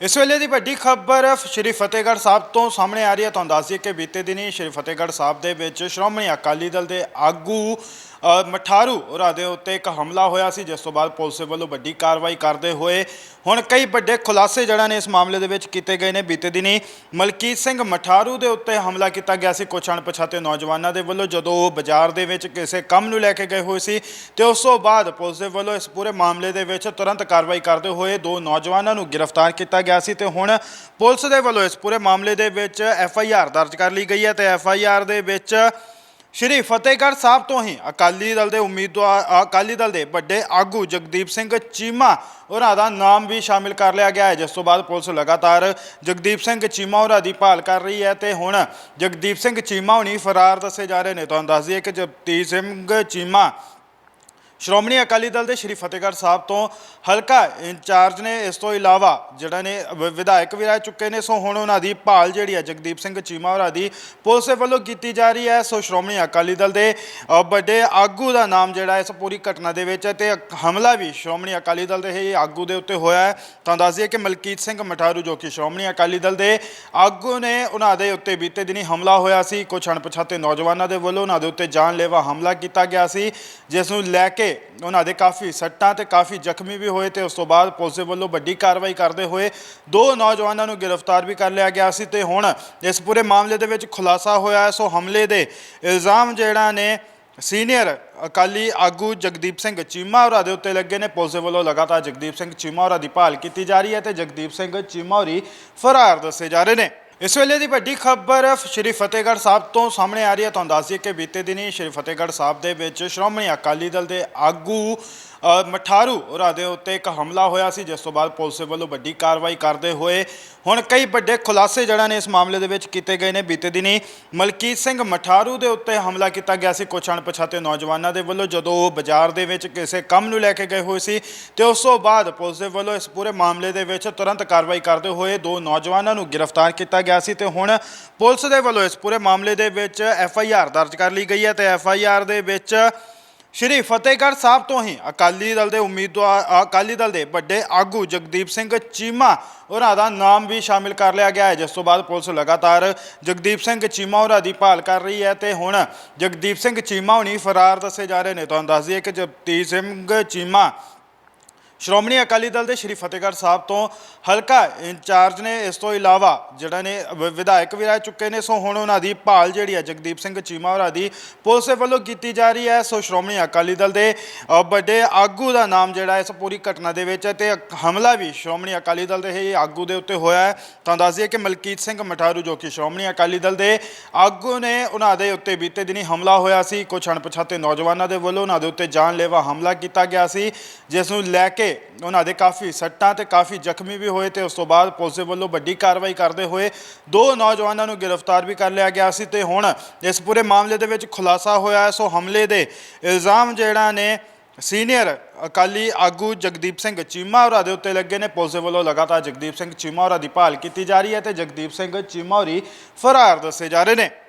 ਇਸ ਵੇਲੇ ਦੀ ਵੱਡੀ ਖਬਰ ਸ਼੍ਰੀ ਫਤਿਹਗੜ੍ਹ ਸਾਹਿਬ ਤੋਂ ਸਾਹਮਣੇ ਆ ਰਹੀ ਹੈ। ਤੁਹਾਨੂੰ ਦੱਸ ਦਈਏ ਕਿ ਬੀਤੇ ਦਿਨੀ ਸ਼੍ਰੀ ਫਤਿਹਗੜ੍ਹ ਸਾਹਿਬ ਦੇ ਵਿੱਚ ਸ਼੍ਰੋਮਣੀ ਅਕਾਲੀ ਦਲ ਦੇ ਆਗੂ ਮਠਾਰੂ ਹੋਰਾਂ ਦੇ ਉੱਤੇ ਇੱਕ ਹਮਲਾ ਹੋਇਆ ਸੀ, ਜਿਸ ਤੋਂ ਬਾਅਦ ਪੁਲਿਸ ਵੱਲੋਂ ਵੱਡੀ ਕਾਰਵਾਈ ਕਰਦੇ ਹੋਏ ਹੁਣ ਕਈ ਵੱਡੇ ਖੁਲਾਸੇ ਜਿਹੜਾ ਨੇ ਇਸ ਮਾਮਲੇ ਦੇ ਵਿੱਚ ਕੀਤੇ ਗਏ ਨੇ। ਬੀਤੇ ਦਿਨੀ ਮਲਕੀਤ ਸਿੰਘ ਮਠਾਰੂ ਦੇ ਉੱਤੇ ਹਮਲਾ ਕੀਤਾ ਗਿਆ ਸੀ। ਕੁਛ ਅਣਪਛਾਤੇ ਨੌਜਵਾਨਾਂ ਦੇ ਵੱਲੋਂ ਜਦੋਂ ਉਹ ਬਾਜ਼ਾਰ ਦੇ ਵਿੱਚ ਕਿਸੇ ਕੰਮ ਨੂੰ ਲੈ ਕੇ ਗਏ ਹੋਏ ਸੀ, ਤੇ ਉਸ ਤੋਂ ਬਾਅਦ ਪੁਲਿਸ ਦੇ ਵੱਲੋਂ ਇਸ ਪੂਰੇ ਮਾਮਲੇ ਦੇ ਵਿੱਚ ਤੁਰੰਤ ਕਾਰਵਾਈ ਕਰਦੇ ਹੋਏ ਦੋ ਨੌਜਵਾਨਾਂ ਨੂੰ ਗ੍ਰਿਫਤਾਰ ਕੀਤਾ ਗਿਆ। ਸੀ ਤੇ ਹੁਣ ਪੁਲਿਸ ਦੇ ਵੱਲੋਂ ਇਸ ਪੂਰੇ ਮਾਮਲੇ ਦੇ ਵਿੱਚ ਐਫ ਆਈ ਆਰ ਦਰਜ ਕਰ ਲਈ ਗਈ ਹੈ ਤੇ ਐਫ ਆਈ ਆਰ ਦੇ ਵਿੱਚ ਸ਼੍ਰੀ ਫਤਿਹਗੜ੍ਹ ਸਾਹਿਬ ਤੋਂ ਹੀ ਅਕਾਲੀ ਦਲ ਦੇ ਉਮੀਦਵਾਰ, ਅਕਾਲੀ ਦਲ ਦੇ ਵੱਡੇ ਆਗੂ ਜਗਦੀਪ ਸਿੰਘ ਚੀਮਾ ਉਹਨਾਂ ਦਾ ਨਾਮ ਵੀ ਸ਼ਾਮਿਲ ਕਰ ਲਿਆ ਗਿਆ ਹੈ, ਜਿਸ ਤੋਂ ਬਾਅਦ ਪੁਲਿਸ ਲਗਾਤਾਰ ਜਗਦੀਪ ਸਿੰਘ ਚੀਮਾ ਉਹਨਾਂ ਦੀ ਭਾਲ ਕਰ ਰਹੀ ਹੈ ਤੇ ਹੁਣ ਜਗਦੀਪ ਸਿੰਘ ਚੀਮਾ ਹੁਣੀ ਫਰਾਰ ਦੱਸੇ ਜਾ ਰਹੇ ਨੇ। ਤੁਹਾਨੂੰ ਦੱਸ ਦਈਏ ਕਿ ਜਗਦੀਪ ਸਿੰਘ ਚੀਮਾ ਸ਼੍ਰੋਮਣੀ ਅਕਾਲੀ ਦਲ ਦੇ ਸ਼੍ਰੀ ਫਤਿਹਗੜ੍ਹ ਸਾਹਿਬ ਤੋਂ ਹਲਕਾ ਇੰਚਾਰਜ ਨੇ ਇਸ ਤੋਂ ਇਲਾਵਾ ਜਿਹੜਾ ਨੇ ਵ- ਵਿਧਾਇਕ ਵੀ ਰਹਿ ਚੁੱਕੇ ਨੇ ਸੋ ਹੁਣ ਉਹਨਾਂ ਦੀ ਭਾਲ ਜਿਹੜੀ ਹੈ ਜਗਦੀਪ ਸਿੰਘ ਚੀਮਾ ਹੋਰਾਂ ਦੀ ਪੁਲਿਸ ਵੱਲੋਂ ਕੀਤੀ ਜਾ ਰਹੀ ਹੈ। ਸੋ ਸ਼੍ਰੋਮਣੀ ਅਕਾਲੀ ਦਲ ਦੇ ਅ, ਵੱਡੇ ਆਗੂ ਦਾ ਨਾਮ ਜਿਹੜਾ ਇਸ ਪੂਰੀ ਘਟਨਾ ਦੇ ਵਿੱਚ ਹੈ ਤੇ ਹਮਲਾ ਵੀ ਸ਼੍ਰੋਮਣੀ ਅਕਾਲੀ ਦਲ ਦੇ ਹੀ ਆਗੂ ਦੇ ਉੱਤੇ ਹੋਇਆ ਹੈ। ਤਾਂ ਦੱਸ ਦਈਏ ਕਿ ਮਲਕੀਤ ਸਿੰਘ ਮਠਾਰੂ ਜੋ ਕਿ ਸ਼੍ਰੋਮਣੀ ਅਕਾਲੀ ਦਲ ਦੇ ਆਗੂ ਨੇ ਉਹਨਾਂ ਦੇ ਉੱਤੇ ਬੀਤੇ ਦਿਨੀ ਹਮਲਾ ਹੋਇਆ ਸੀ। ਕੁਝ ਅਣਪਛਾਤੇ ਨੌਜਵਾਨਾਂ ਦੇ ਵੱਲੋਂ ਉਹਨਾਂ ਦੇ ਉੱਤੇ ਜਾਨਲੇਵਾ ਹਮਲਾ ਕੀਤਾ ਗਿਆ ਸੀ ਜਿਸ ਨੂੰ ਲੈ ਕੇ ਉਹਨਾਂ ਦੇ ਕਾਫੀ ਸੱਟਾਂ ਤੇ ਕਾਫੀ ਜ਼ਖਮੀ ਵੀ ਹੋਏ ਤੇ ਉਸ ਤੋਂ ਬਾਅਦ ਪੁਲਿਸ ਦੇ ਵੱਲੋਂ ਵੱਡੀ ਕਾਰਵਾਈ ਕਰਦੇ ਹੋਏ ਦੋ ਨੌਜਵਾਨਾਂ ਨੂੰ ਗ੍ਰਿਫਤਾਰ ਵੀ ਕਰ ਲਿਆ ਗਿਆ ਸੀ ਤੇ ਹੁਣ ਇਸ ਪੂਰੇ ਮਾਮਲੇ ਦੇ ਵਿੱਚ ਖੁਲਾਸਾ ਹੋਇਆ ਹੈ। ਸੋ ਹਮਲੇ ਦੇ ਇਲਜ਼ਾਮ ਜਿਹੜਾ ਨੇ ਸੀਨੀਅਰ ਅਕਾਲੀ ਆਗੂ ਜਗਦੀਪ ਸਿੰਘ ਚੀਮਾ ਹੋਰਾਂ ਦੇ ਉੱਤੇ ਲੱਗੇ ਨੇ। ਪੁਲਿਸ ਵੱਲੋਂ ਲਗਾਤਾਰ ਜਗਦੀਪ ਸਿੰਘ ਚੀਮਾ ਹੋਰਾਂ ਦੀ ਭਾਲ ਕੀਤੀ ਜਾ ਰਹੀ ਹੈ ਤੇ ਜਗਦੀਪ ਸਿੰਘ ਚੀਮਾ ਹੋਰੀ ਫਰਾਰ ਦੱਸੇ ਜਾ ਰਹੇ ਨੇ। ਇਸ ਵੇਲੇ ਦੀ ਵੱਡੀ ਖਬਰ ਸ਼੍ਰੀ ਫਤਿਹਗੜ੍ਹ ਸਾਹਿਬ ਤੋਂ ਸਾਹਮਣੇ ਆ ਰਹੀ ਹੈ। ਤੁਹਾਨੂੰ ਦੱਸ ਦਈਏ ਕਿ ਬੀਤੇ ਦਿਨੀ ਸ਼੍ਰੀ ਫਤਿਹਗੜ੍ਹ ਸਾਹਿਬ ਦੇ ਵਿੱਚ ਸ਼੍ਰੋਮਣੀ ਅਕਾਲੀ ਦਲ ਦੇ ਆਗੂ ਮਠਾਰੂ ਹੋਰਾਂ ਦੇ ਉੱਤੇ ਇੱਕ ਹਮਲਾ ਹੋਇਆ ਸੀ, ਜਿਸ ਤੋਂ ਬਾਅਦ ਪੁਲਿਸ ਵੱਲੋਂ ਵੱਡੀ ਕਾਰਵਾਈ ਕਰਦੇ ਹੋਏ ਹੁਣ ਕਈ ਵੱਡੇ ਖੁਲਾਸੇ ਜਿਹੜਾ ਨੇ ਇਸ ਮਾਮਲੇ ਦੇ ਵਿੱਚ ਕੀਤੇ ਗਏ ਨੇ। ਬੀਤੇ ਦਿਨੀ ਮਲਕੀਤ ਸਿੰਘ ਮਠਾਰੂ ਦੇ ਉੱਤੇ ਹਮਲਾ ਕੀਤਾ ਗਿਆ ਸੀ। ਕੁਛ ਅਣਪਛਾਤੇ ਨੌਜਵਾਨਾਂ ਦੇ ਵੱਲੋਂ ਜਦੋਂ ਉਹ ਬਾਜ਼ਾਰ ਦੇ ਵਿੱਚ ਕਿਸੇ ਕੰਮ ਨੂੰ ਲੈ ਕੇ ਗਏ ਹੋਏ ਸੀ ਤੇ ਉਸ ਤੋਂ ਬਾਅਦ ਪੁਲਿਸ ਦੇ ਵੱਲੋਂ ਇਸ ਪੂਰੇ ਮਾਮਲੇ ਦੇ ਵਿੱਚ ਤੁਰੰਤ ਕਾਰਵਾਈ ਕਰਦੇ ਹੋਏ ਦੋ ਨੌਜਵਾਨਾਂ ਨੂੰ ਗ੍ਰਿਫਤਾਰ ਕੀਤਾ ਗਿਆ ਸੀ ਤੇ ਹੁਣ ਪੁਲਿਸ ਦੇ ਵੱਲੋਂ ਇਸ ਪੂਰੇ ਮਾਮਲੇ ਦੇ ਵਿੱਚ ਐਫ ਆਈ ਆਰ ਦਰਜ ਕਰ ਲਈ ਗਈ ਹੈ ਤੇ ਐਫ ਆਈ ਆਰ ਦੇ ਵਿੱਚ ਸ਼੍ਰੀ ਫਤਿਹਗੜ੍ਹ ਸਾਹਿਬ ਤੋਂ ਹੀ ਅਕਾਲੀ ਦਲ ਦੇ ਉਮੀਦਵਾਰ, ਅਕਾਲੀ ਦਲ ਦੇ ਵੱਡੇ ਆਗੂ ਜਗਦੀਪ ਸਿੰਘ ਚੀਮਾ ਉਹਨਾਂ ਦਾ ਨਾਮ ਵੀ ਸ਼ਾਮਿਲ ਕਰ ਲਿਆ ਗਿਆ ਹੈ। ਜਿਸ ਤੋਂ ਬਾਅਦ ਪੁਲਿਸ ਲਗਾਤਾਰ ਜਗਦੀਪ ਸਿੰਘ ਚੀਮਾ ਹੋਰਾਂ ਦੀ ਭਾਲ ਕਰ ਰਹੀ ਹੈ ਤੇ ਹੁਣ ਜਗਦੀਪ ਸਿੰਘ ਚੀਮਾ ਹੁਣੀ ਫਰਾਰ ਦੱਸੇ ਜਾ ਰਹੇ ਨੇ। ਤੁਹਾਨੂੰ ਦੱਸ ਦਈਏ ਕਿ ਜਗਦੀਪ ਸਿੰਘ ਚੀਮਾ ਸ਼੍ਰੋਮਣੀ ਅਕਾਲੀ ਦਲ ਦੇ ਸ਼੍ਰੀ ਫਤਿਹਗੜ੍ਹ ਸਾਹਿਬ ਤੋਂ ਹਲਕਾ ਇੰਚਾਰਜ ਨੇ ਇਸ ਤੋਂ ਇਲਾਵਾ ਜਿਹੜਾ ਨੇ ਵ- ਵਿਧਾਇਕ ਵੀ ਰਹਿ ਚੁੱਕੇ ਨੇ ਸੋ ਹੁਣ ਉਹਨਾਂ ਦੀ ਭਾਲ ਜਿਹੜੀ ਹੈ ਜਗਦੀਪ ਸਿੰਘ ਚੀਮਾ ਹੋਰਾਂ ਦੀ ਪੁਲਿਸ ਵੱਲੋਂ ਕੀਤੀ ਜਾ ਰਹੀ ਹੈ। ਸੋ ਸ਼੍ਰੋਮਣੀ ਅਕਾਲੀ ਦਲ ਦੇ ਅ, ਵੱਡੇ ਆਗੂ ਦਾ ਨਾਮ ਜਿਹੜਾ ਇਸ ਪੂਰੀ ਘਟਨਾ ਦੇ ਵਿੱਚ ਹੈ ਤੇ ਹਮਲਾ ਵੀ ਸ਼੍ਰੋਮਣੀ ਅਕਾਲੀ ਦਲ ਦੇ ਹੀ ਆਗੂ ਦੇ ਉੱਤੇ ਹੋਇਆ ਹੈ। ਤਾਂ ਦੱਸ ਦਈਏ ਕਿ ਮਲਕੀਤ ਸਿੰਘ ਮਠਾਰੂ ਜੋ ਕਿ ਸ਼੍ਰੋਮਣੀ ਅਕਾਲੀ ਦਲ ਦੇ ਆਗੂ ਨੇ ਉਹਨਾਂ ਦੇ ਉੱਤੇ ਬੀਤੇ ਦਿਨੀ ਹਮਲਾ ਹੋਇਆ ਸੀ। ਕੁਝ ਅਣਪਛਾਤੇ ਨੌਜਵਾਨਾਂ ਦੇ ਵੱਲੋਂ ਉਹਨਾਂ ਦੇ ਉੱਤੇ ਜਾਨਲੇਵਾ ਹਮਲਾ ਕੀਤਾ ਗਿਆ ਸੀ ਜਿਸ ਨੂੰ ਲੈ ਕੇ ਉਹਨਾਂ ਦੇ ਕਾਫੀ ਸੱਟਾਂ ਤੇ ਕਾਫੀ ਜ਼ਖਮੀ ਵੀ ਹੋਏ ਤੇ ਉਸ ਤੋਂ ਬਾਅਦ ਪੁਲਿਸ ਦੇ ਵੱਲੋਂ ਵੱਡੀ ਕਾਰਵਾਈ ਕਰਦੇ ਹੋਏ ਦੋ ਨੌਜਵਾਨਾਂ ਨੂੰ ਗ੍ਰਿਫਤਾਰ ਵੀ ਕਰ ਲਿਆ ਗਿਆ ਸੀ ਤੇ ਹੁਣ ਇਸ ਪੂਰੇ ਮਾਮਲੇ ਦੇ ਵਿੱਚ ਖੁਲਾਸਾ ਹੋਇਆ ਹੈ। ਸੋ ਹਮਲੇ ਦੇ ਇਲਜ਼ਾਮ ਜਿਹੜਾ ਨੇ ਸੀਨੀਅਰ ਅਕਾਲੀ ਆਗੂ ਜਗਦੀਪ ਸਿੰਘ ਚੀਮਾ ਹੋਰਾਂ ਦੇ ਉੱਤੇ ਲੱਗੇ ਨੇ। ਪੁਲਿਸ ਵੱਲੋਂ ਲਗਾਤਾਰ ਜਗਦੀਪ ਸਿੰਘ ਚੀਮਾ ਹੋਰਾਂ ਦੀ ਭਾਲ ਕੀਤੀ ਜਾ ਰਹੀ ਹੈ ਤੇ ਜਗਦੀਪ ਸਿੰਘ ਚੀਮਾ ਹੋਰੀ ਫਰਾਰ ਦੱਸੇ ਜਾ ਰਹੇ ਨੇ।